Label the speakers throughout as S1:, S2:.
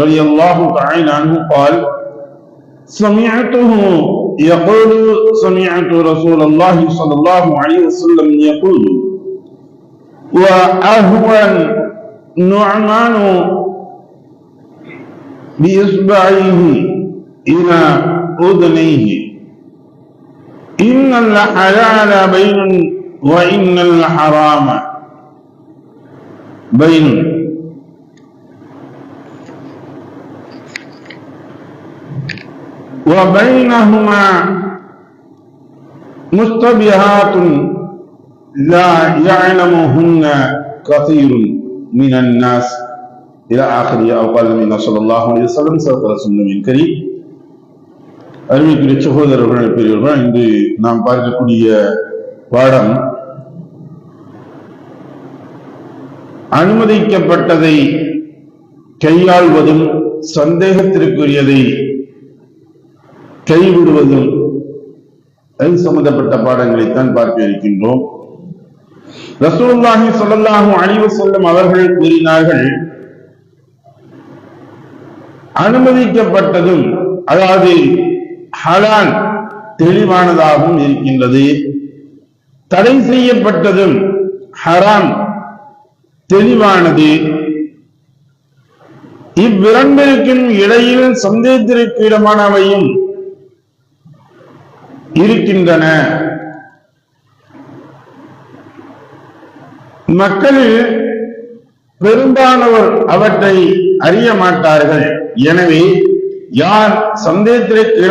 S1: رضي الله تعالى عنه قال سمعته يقول سمعت رسول الله صلى الله عليه وسلم يقول وأهون نعمان بإصبعيه إلى أذنيه. إن الحلال بين وإن الحرام بين. وبينهما مستبهات لا يعلمهن كثير من الناس إلى آخر أو قال النبي صلى الله عليه وسلم صدق رسول من كريم அருமைக்குரிய சகோதரர்கள் பெரியவர்கள் இன்று நாம் பார்க்கக்கூடிய பாடம் அனுமதிக்கப்பட்டதை கையாள்வதும் சந்தேகத்திற்குரியதை கைவிடுவதும் அது சம்பந்தப்பட்ட பாடங்களைத்தான் பார்க்க இருக்கின்றோம். ரசூல்லாஹி ஸல்லல்லாஹு அழிவு வஸல்லம் அவர்கள் கூறினார்கள் அனுமதிக்கப்பட்டதும் அதாவது ஹலால் தெளிவானதாகவும் இருக்கின்றது. தடை செய்யப்பட்டதும் ஹராம் தெளிவானது. இவ்விரண்டிற்கும் இடையில் சந்தேகத்திற்கு இடமானவையும் இருக்கின்றன. மக்களில் பெரும்பாலானோர் அவற்றை அறிய மாட்டார்கள். எனவே யார் சந்தேகத்திற்கு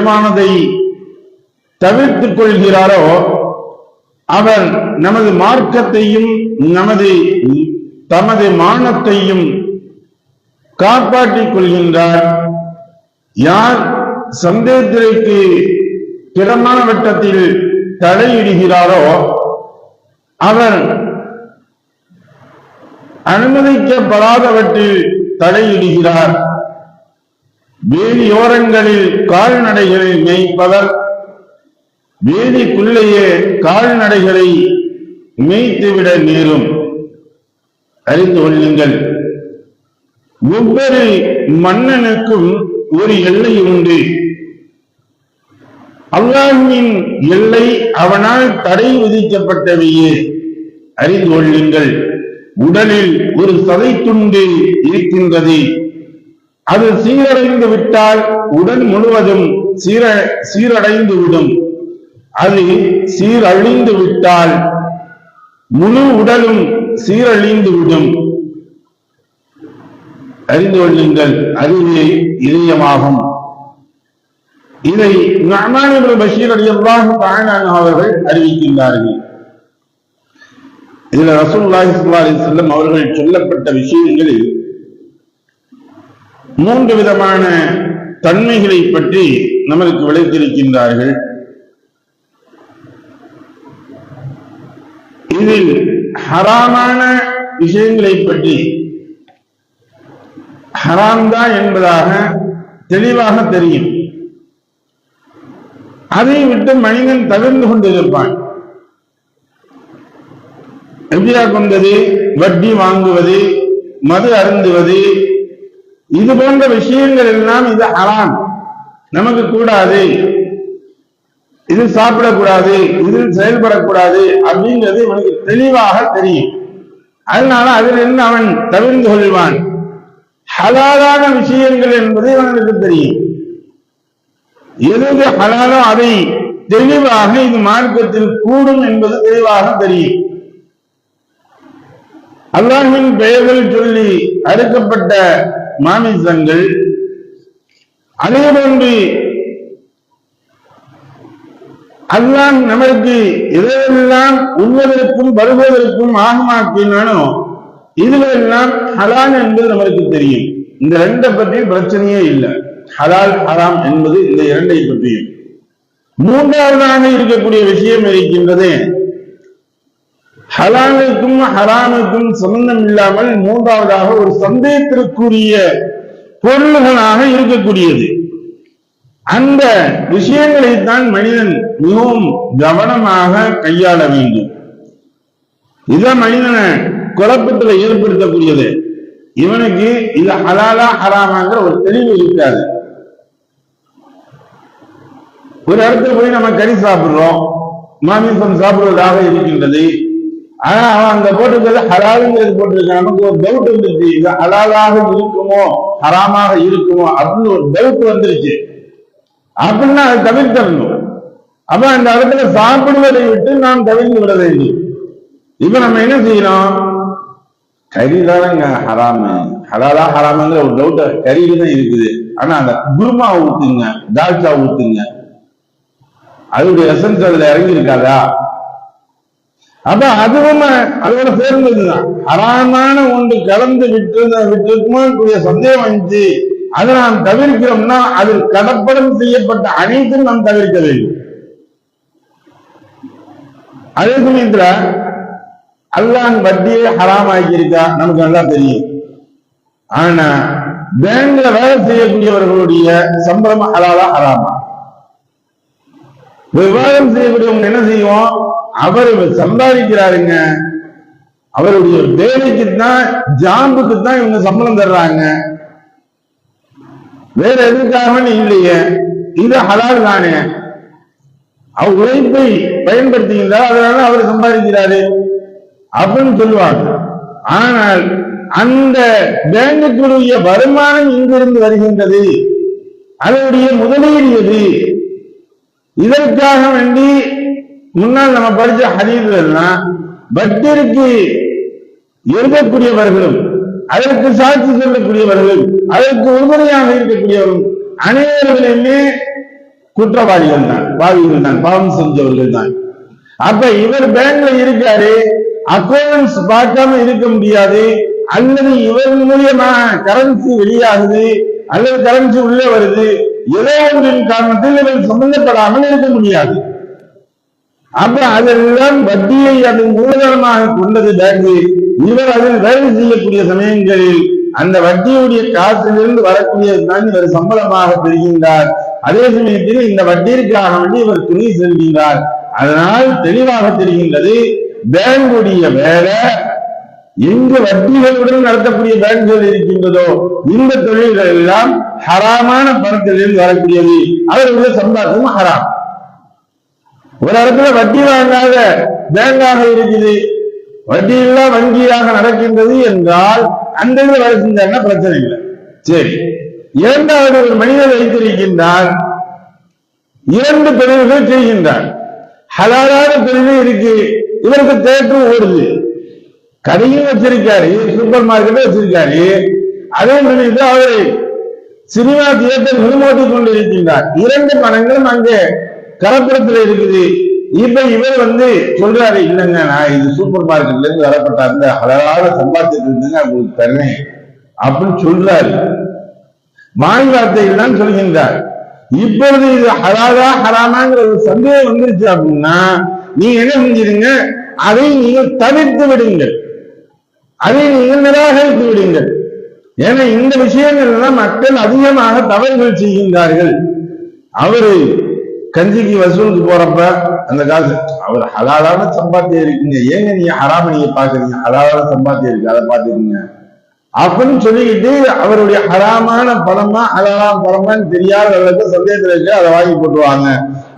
S1: தவிர்த்துக் கொள்கிறாரோ அவர் நமது மார்க்கத்தையும் நமது தமது மானத்தையும் காப்பாற்றிக் கொள்கின்றார். யார் சந்தேகத்திற்கு திடமான வட்டத்தில் தடையிடுகிறாரோ அவர் அனுமதிக்கப்படாதவற்றில் தடையிடுகிறார் வேலியோரங்களில் கால்நடைகளை மேய்ப்பவர் வேலிக்குள்ளேயே கால்நடைகளை மேய்த்துவிட நேரும். அறிந்து கொள்ளுங்கள். ஒவ்வொரு மன்னனுக்கும் ஒரு எல்லை உண்டு. அல்லாஹ்வின் எல்லை அவனால் தடை விதிக்கப்பட்டவையே. அறிந்து கொள்ளுங்கள். உடலில் ஒரு சதை துண்டு இருக்கின்றது. அது சீரடைந்து விட்டால் உடல் முழுவதும் சீர சீரடைந்து விடும். அது சீரழிந்து விட்டால் முழு உடலும் சீரழிந்து விடும். அறிந்து கொள்ளுங்கள். அதுவே இதயமாகும். இதை நமானிபுல் பஷீர் அலி அல்லாஹு அவர்கள் அறிவிக்கின்றார்கள். இதுல ரசூல்லாஹி ஸல்லல்லாஹு செல்லம் அவர்கள் சொல்லப்பட்ட விஷயங்களில் மூன்று விதமான தன்மைகளை பற்றி நமக்கு விளைத்திருக்கின்றார்கள். இதில் ஹராமான விஷயங்களை பற்றி ஹராம்தா என்பதாக தெளிவாக தெரியும். அதை விட்டு மனிதன் தவிர்ந்து கொண்டிருப்பான். எப்படியா கொண்டது? வட்டி வாங்குவது மது அருந்துவது இது போன்ற விஷயங்கள் எல்லாம் இது ஹராம். நமக்கு கூடாது. இது சாப்பிடக்கூடாது இதில் செயல்படக்கூடாது அப்படிங்கிறது இவனுக்கு தெளிவாக தெரியும். அதனால அதிலிருந்து அவன் தவிர்ந்து கொள்வான். ஹலாலான விஷயங்கள் என்பது இவனுக்கு தெரியும். எது ஹலாலோ அதை தெளிவாக இது மார்க்கத்தில் கூடும் என்பது தெளிவாக தெரியும். அல்லாஹின் பெயர்கள் சொல்லி அறுக்கப்பட்ட மாமிசங்கள் அதேபோன்று அல்லாஹ் நமக்கு எதையெல்லாம் உண்வதற்கும் வருவதற்கும் ஆகமாக்கினானோ இதுவெல்லாம் ஹலான் என்பது நமக்கு தெரியும். இந்த ரெண்டை பற்றியும் பிரச்சனையே இல்லை. ஹலால் ஹராம் என்பது இந்த இரண்டை பற்றியும். மூன்றாவதாக இருக்கக்கூடிய விஷயம் இருக்கின்றது. ஹலாலுக்கும் ஹராமுக்கும் சம்பந்தம் இல்லாமல் மூன்றாவதாக ஒரு சந்தேகத்திற்குரிய பொருள்களாக இருக்கக்கூடியது. அந்த விஷயங்களை தான் மனிதன் மிகவும் கவனமாக கையாள வேண்டும். இதான் மனிதனை குழப்பத்துல ஏற்படுத்தக்கூடியது இவனுக்கு இது ஹலாலா ஹராமாங்கிற ஒரு தெளிவு இருக்காது. ஒரு இடத்துல போய் நம்ம கறி சாப்பிடுறோம் மாமிசம் சாப்பிடுவதாக இருக்கின்றது. ஆனா அவன் அந்த போட்டிருக்கிறது ஹலாலுங்கிறது போட்டிருக்கான் நமக்கு ஒரு டவுட் வந்துருச்சு. இது ஹலாலாக இருக்குமோ ஹராமாக இருக்குமோ அப்படின்னு ஒரு டவுட் வந்துருச்சு. அப்படின்னா அதை தவிர்த்தரணும் அப்ப அந்த இடத்துல சாப்பிடுவதை விட்டு நாம் தவிர்த்து விட வேண்டும். இப்ப நம்ம என்ன செய்யணும் கறி தானங்க ஹராமு. ஹலாலா ஹராமுங்கிற ஒரு டவுட் கறியில தான் இருக்குது. ஆனா அந்த குருமா ஊத்துங்க தால்ச்சா ஊத்துங்க. அதோடைய எசன்ஸ் அதுல இறங்கி இருக்காதா அப்ப அதுவும் அதோட சேர்ந்ததுதான் அறாமான ஒன்று கலந்து விட்டு விட்டுருக்குமோ கூடிய சந்தேகம் வந்துச்சு அதை நாம் தவிர்க்கிறோம்னா அதில் கடப்படம் செய்யப்பட்ட அனைத்தும் நாம் தவிர்க்க வேண்டும். அதே சமயத்துல அல்லாஹ் வட்டியை ஹராம் ஆக்கியிருக்கா நமக்கு நல்லா தெரியும். ஆனா பேங்க்ல வேலை செய்யக்கூடியவர்களுடைய சம்பளம் ஹலாலா ஹராமா? விவாதம் செய்யக்கூடியவங்க என்ன செய்வோம்? அவர் சம்பாதிக்கிறாருங்க. அவருடைய வேலைக்கு தான் ஜாம்புக்கு தான் இவங்க சம்பளம் தர்றாங்க. வேற எதுக்காக இல்லையே. இது ஹலால் தானே. அவர் உழைப்பை பயன்படுத்துகின்றார் அதனால அவர் சம்பாதிக்கிறாரு. அப்படின்னு சொல்லுவாங்க. ஆனால் அந்த பேங்குக்குரிய வருமானம் இங்கிருந்து வருகின்றது. அதனுடைய முதலீடு எது? இதற்காக வேண்டி முன்னால் நம்ம படிச்ச ஹதீதுலாம் பக்தருக்கு எழுதக்கூடியவர்களும் அதற்கு சாட்சி சொல்லக்கூடியவர்களும் அதற்கு உறுதுணையாக இருக்கக்கூடியவர்களும் அனைவர்களுமே குற்றவாளிகள் தான் பாவிகள் தான் பாவம் செஞ்சவர்கள் தான். அப்ப இவர் பேங்க்ல இருக்காரு அக்கௌண்ட்ஸ் பார்க்காம இருக்க முடியாது அல்லது இவர் மூலியமா கரன்சி வெளியாகுது அல்லது கரன்சி உள்ளே வருது ஏதோ ஒன்றின் காரணத்தில் இவர் சம்பந்தப்படாமல் இருக்க முடியாது. அப்ப அதெல்லாம் வட்டியை அது மூலதனமாக கொண்டது பேங்கு இவர் அதில் வேலை செய்யக்கூடிய சமயங்களில் அந்த வட்டியுடைய காற்றிலிருந்து வரக்கூடியதுதான் இவர் சம்பளமாக பெறுகின்றார். அதே சமயத்தில் இந்த வட்டிற்காக வேண்டி இவர் துணி செல்கின்றார். அதனால் தெளிவாக தெரிகின்றது பேங்குடைய வேலை எங்கு வட்டிகளுடன் நடத்தக்கூடிய பேங்குகள் இருக்கின்றதோ இந்த தொழில்கள் எல்லாம் ஹராமான பணத்திலிருந்து வரக்கூடியது. அவர்களுடைய சம்பாத்தியம் ஹராம். ஒரு இடத்துல வட்டி வாங்காத பேங்காக இருக்குது. வட்டி இல்லா வங்கியாக நடக்கின்றது என்றால் அந்த இதில் வேலை செஞ்சாங்கன்னா பிரச்சனை இல்லை. சரி. இரண்டாவது ஒரு மனிதர் வைத்திருக்கின்றார். இரண்டு பிரிவுகள் செய்கின்றார். ஹலாலான பிரிவு இருக்கு. இவருக்கு தேட்டரும் ஓடுது கடையும் வச்சிருக்காரு சூப்பர் மார்க்கெட்டும் வச்சிருக்காரு. அதே நினைத்து அவரை சினிமா தியேட்டர் முன்மோட்டிக் கொண்டிருக்கின்றார். இரண்டு பணங்களும் அங்கே கரப்புறத்தில் இருக்குது. இப்ப இவர் வந்து சொல்றாரு இல்லைங்க நான் இது சூப்பர் மார்க்கெட்ல இருந்து வரப்பட்ட அந்த அழகாக சம்பாதிச்சிட்டு இருந்தேங்க உங்களுக்கு தரேன் அப்படின்னு சொல்றாரு. வாய் வார்த்தைகள் தான் சொல்கின்றார். இப்பொழுது இது ஹராதா ஹராமாங்கிற ஒரு சந்தேகம் வந்துருச்சு அப்படின்னா நீங்க என்ன செஞ்சிருங்க? அதை நீங்கள் தவிர்த்து விடுங்கள். அதை நீங்கள் நிராகரித்து விடுங்கள். ஏன்னா இந்த விஷயங்கள்ல எல்லாம் மக்கள் அதிகமாக தவறுகள் செய்கின்றார்கள். அவரு கஞ்சிக்கு வசூலுக்கு போறப்ப அந்த காசு அவர் ஹலாலான சம்பாத்தியம் இருக்குங்க. ஏங்க நீங்க ஹராம நீங்க பாக்குறீங்க ஹலாலான சம்பாத்தியம் இருக்கு அதை பாத்துக்கீங்க அப்படின்னு சொல்லிக்கிட்டு அவருடைய ஹராமான பணமா ஹலாலான பணமான்னு தெரியாத அளவுக்கு சந்தேகத்தில் இருக்கு அதை வாங்கி போட்டுருவாங்க.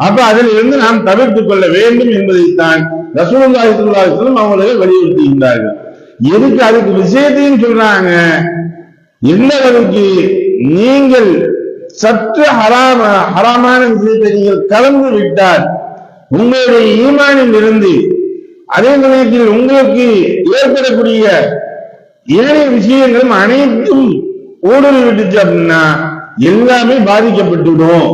S1: அப்ப அதில் இருந்து நாம் தவிர்த்து கொள்ள வேண்டும் என்பதைத்தான் ரசூலுல்லாஹி ஸல்லல்லாஹு வலியுறுத்துகின்றார்கள். எதுக்கு அதுக்கு விஷயத்தையும் சொல்றாங்க? இன்னவருக்கு அளவுக்கு நீங்கள் சற்று ஹராம ஹராமான விஷயத்தை நீங்கள் கலந்து விட்டால் உங்களுடைய ஈமானில் இருந்து அதே சமயத்தில் உங்களுக்கு ஏற்படக்கூடிய ஏழை விஷயங்களும் அனைத்தும் ஊடுருவி விட்டுச்சு அப்படின்னா எல்லாமே பாதிக்கப்பட்டுவிடும்.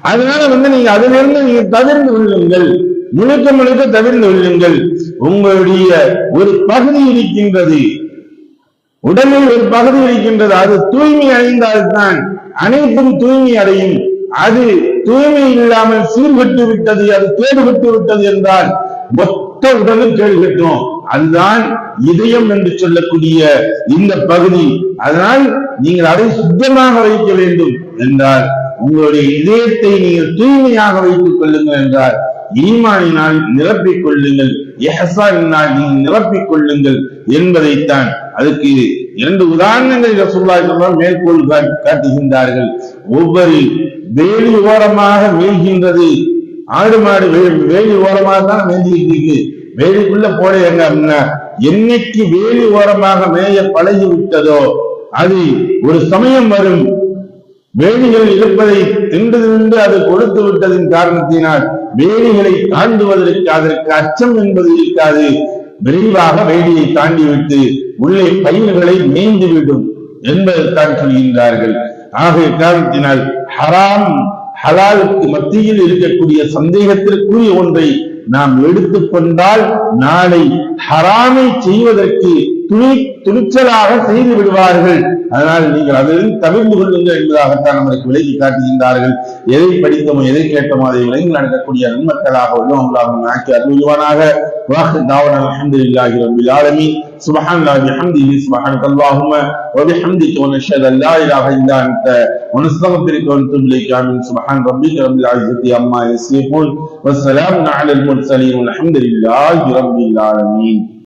S1: அதனால வந்து நீங்க அதிலிருந்து நீங்க தவிர்ந்து கொள்ளுங்கள். முழுக்க முழுக்க தவிர்ந்து கொள்ளுங்கள். உங்களுடைய ஒரு பகுதி இருக்கின்றது. உடலில் ஒரு பகுதி இருக்கின்றது அது தூய்மை அடைந்தால்தான் அனைத்தும் தூய்மை அடையும். அது தூய்மை இல்லாமல் சீர்பட்டு விட்டது அது கேடுபட்டு விட்டது என்றால் மொத்த உடலும் கேடுகட்டும் அதுதான் இதயம் என்று சொல்லக்கூடிய இந்த பகுதி. அதனால் நீங்கள் அதை சுத்தமாக வைக்க வேண்டும் என்றால் உங்களுடைய இதயத்தை நீங்கள் தூய்மையாக வைத்துக் கொள்ளுங்கள் என்றால் ஈமானினால் நிரப்பிக் கொள்ளுங்கள் எஹசானினால் நீங்கள் நிரப்பிக் கொள்ளுங்கள் என்பதைத்தான் அதுக்கு இரண்டு உதாரணங்கள் ரசூல்லா மேற்கோள் காட்டுகின்றார்கள். ஒவ்வொரு வேலி ஓரமாக மேய்கின்றது. ஆடு மாடு வேலி ஓரமாக தான் மேய்ஞ்சிட்டு இருக்கு வேலிக்குள்ள போடையங்க அப்படின்னா என்னைக்கு வேலி ஓரமாக மேய பழகி விட்டதோ அது ஒரு சமயம் வரும். வேலிகள் இருப்பதை தின்று தின்று அது கொடுத்து விட்டதின் காரணத்தினால் வேலிகளை தாண்டுவதற்கு அதற்கு அச்சம் என்பது இருக்காது. விரைவாக வேலியை தாண்டிவிட்டு உள்ளே பயிர்களை மேய்ந்துவிடும் என்பதைத்தான் சொல்கின்றார்கள். ஆகிய காரணத்தினால் ஹராம் ஹலாலுக்கு மத்தியில் இருக்கக்கூடிய சந்தேகத்திற்குரிய ஒன்றை நாம் எடுத்துக்கொண்டால் நாளை ஹராமை செய்வதற்கு துணி துணிச்சலாக செய்து விடுவார்கள். அதனால் நீங்கள் அதிலிருந்து தவிர்ந்து கொள்ளுங்கள் என்பதாகத்தான் நமக்கு விலகி காட்டுகின்றார்கள். எதை படித்தோமோ எதை கேட்டோமோ அதை விலகி நடக்கக்கூடிய நன்மக்களாக உள்ளவங்களாக ஆக்கி அருள்வானாக வாக்கு தாவன அல்ஹம்துலில்லாஹி ரப்பில் ஆலமீன். சுப்ஹான் அல்லாஹி பிஹம்திஹி சுப்ஹானக அல்லாஹும்ம வ பிஹம்திக வ நஷ்ஹது அன் லா இலாஹ இல்லா அன்த. வ நஸ்தக்ஃபிருக வ நதுபு இலைக ஆமீன். சுப்ஹான் ரப்பிக ரப்பில் இஸ்ஸத்தி அம்மா யசிஃபூன். வஸ்ஸலாமு அலல் முர்சலீன். வல்ஹம்துலில்லாஹி